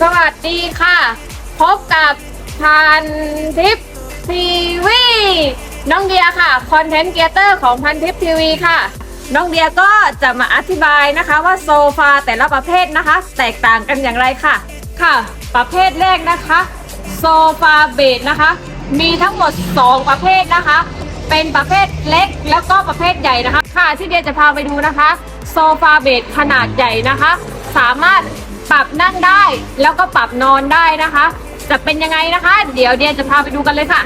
สวัสดีค่ะ พบกับพันทิปทีวีน้องเดียค่ะคอนเทนต์เกเตอร์ของพันทิปทีวีค่ะ น้องเดียก็จะมาอธิบายนะคะว่าโซฟาแต่ละประเภทนะคะ แตกต่างกันอย่างไรค่ะ ค่ะ ประเภทแรกนะคะโซฟาเบดนะคะ มีทั้งหมด 2 ประเภทนะคะ เป็นประเภทเล็กแล้วก็ประเภทใหญ่นะคะ ค่ะที่เดียจะพาไปดูนะคะ โซฟาเบดขนาดใหญ่นะคะ สามารถ ปรับนั่งได้ แล้วก็ปรับนอนได้นะคะ จะเป็นยังไงนะคะ เดี๋ยวเดียจะพาไปดูกันเลยค่ะ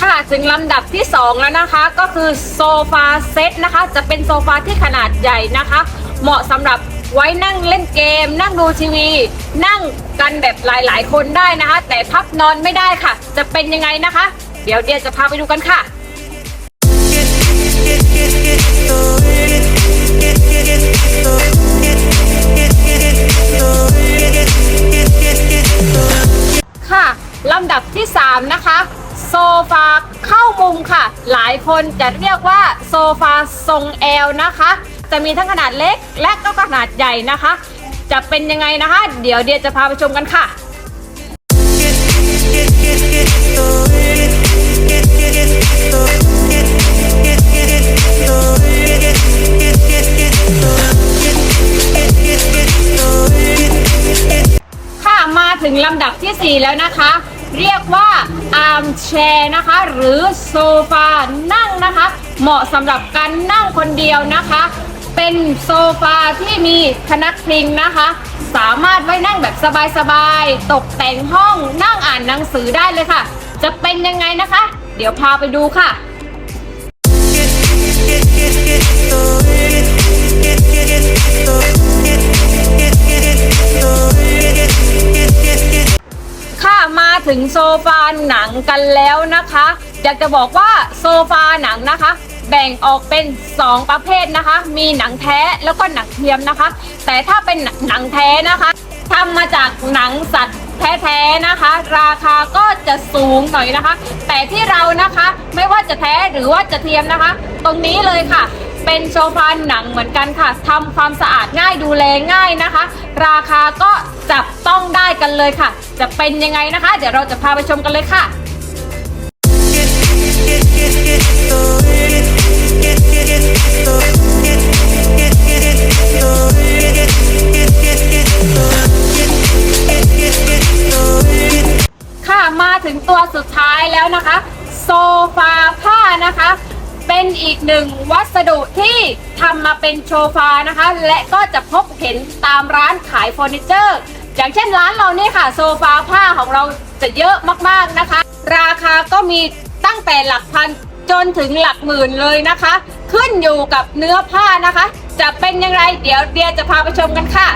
ค่ะถึงลำดับที่ 2 แล้วนะคะก็คือโซฟาเซตนะคะ จะเป็นโซฟาที่ขนาดใหญ่นะคะ เหมาะสำหรับ ไว้นั่งเล่นเกม นั่งดูทีวี นั่งกันแบบหลายๆ คนได้นะคะ แต่พับนอนไม่ได้ค่ะ จะเป็นยังไงนะคะ เดี๋ยวเดียจะพาไปดูกันค่ะ ค่ะลำดับที่ 3 นะคะ โซฟาเข้ามุมค่ะ หลายคนจะเรียกว่าโซฟาทรงแอลนะคะ จะมีทั้งขนาดเล็กและก็ขนาดใหญ่นะคะ จะเป็นยังไงนะคะ เดี๋ยวเดียจะพาไปชมกันค่ะค่ะมาถึงลำดับทีสี่4 แล้วนะคะ เรียกว่าอาร์มแชร์นะคะ หรือโซฟานั่งนะคะ เหมาะสำหรับการนั่งคนเดียวนะคะ เป็นโซฟาที่มีพนักพิงนะคะ สามารถไว้นั่งแบบสบายๆ ตกแต่งห้องนั่งอ่านหนังสือได้เลยค่ะ จะเป็นยังไงนะคะ เดี๋ยวพาไปดูค่ะค่ะมาถึงโซฟาหนังกันแล้วนะคะ อยากจะบอกว่าโซฟาหนังนะคะ แบ่งออกเป็น 2 ประเภทนะคะ มีหนังแท้แล้วก็หนังเทียมนะคะ แต่ถ้าเป็นหนังแท้นะคะทำมาจากหนังสัตว์แท้ๆนะคะ ราคาก็จะสูงหน่อยนะคะ แต่ที่เรานะคะไม่ว่าจะแท้หรือว่าจะเทียมนะคะ ตรงนี้เลยค่ะ เป็นโซฟาหนังเหมือนกันค่ะทำความสะอาดง่ายดูแลง่ายนะคะ ราคาก็จับต้องได้กันเลยค่ะ จะเป็นยังไงนะคะ เดี๋ยวเราจะพาไปชมกันเลยค่ะ ถึงตัวสุดท้ายแล้วนะคะ โซฟาผ้านะคะ เป็นอีกหนึ่งวัสดุที่ทำมาเป็นโซฟานะคะ และก็จะพบเห็นตามร้านขายเฟอร์นิเจอร์ อย่างเช่นร้านเราเนี่ยค่ะ โซฟาผ้าของเราจะเยอะมากๆนะคะ ราคาก็มีตั้งแต่หลักพันจนถึงหลักหมื่นเลยนะคะ ขึ้นอยู่กับเนื้อผ้านะคะ จะเป็นอย่างไรเดี๋ยวเดียจะพาไปชมกันค่ะ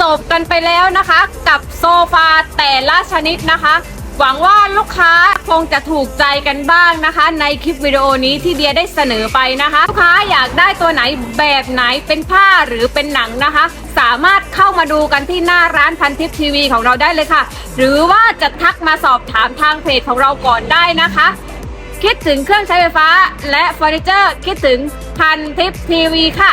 จบกันไปแล้วนะคะ กับโซฟาแต่ละชนิดนะคะ หวังว่าลูกค้าคงจะถูกใจกันบ้างนะคะ ในคลิปวิดีโอนี้ที่เดียได้เสนอไปนะคะ ลูกค้าอยากได้ตัวไหนแบบไหนเป็นผ้าหรือเป็นหนังนะคะ สามารถเข้ามาดูกันที่หน้าร้านพันทิปทีวีของเราได้เลยค่ะ หรือว่าจะทักมาสอบถามทางเพจของเราก่อนได้นะคะ คิดถึงเครื่องใช้ไฟฟ้า และเฟอร์นิเจอร์คิดถึงพันทิปทีวีค่ะ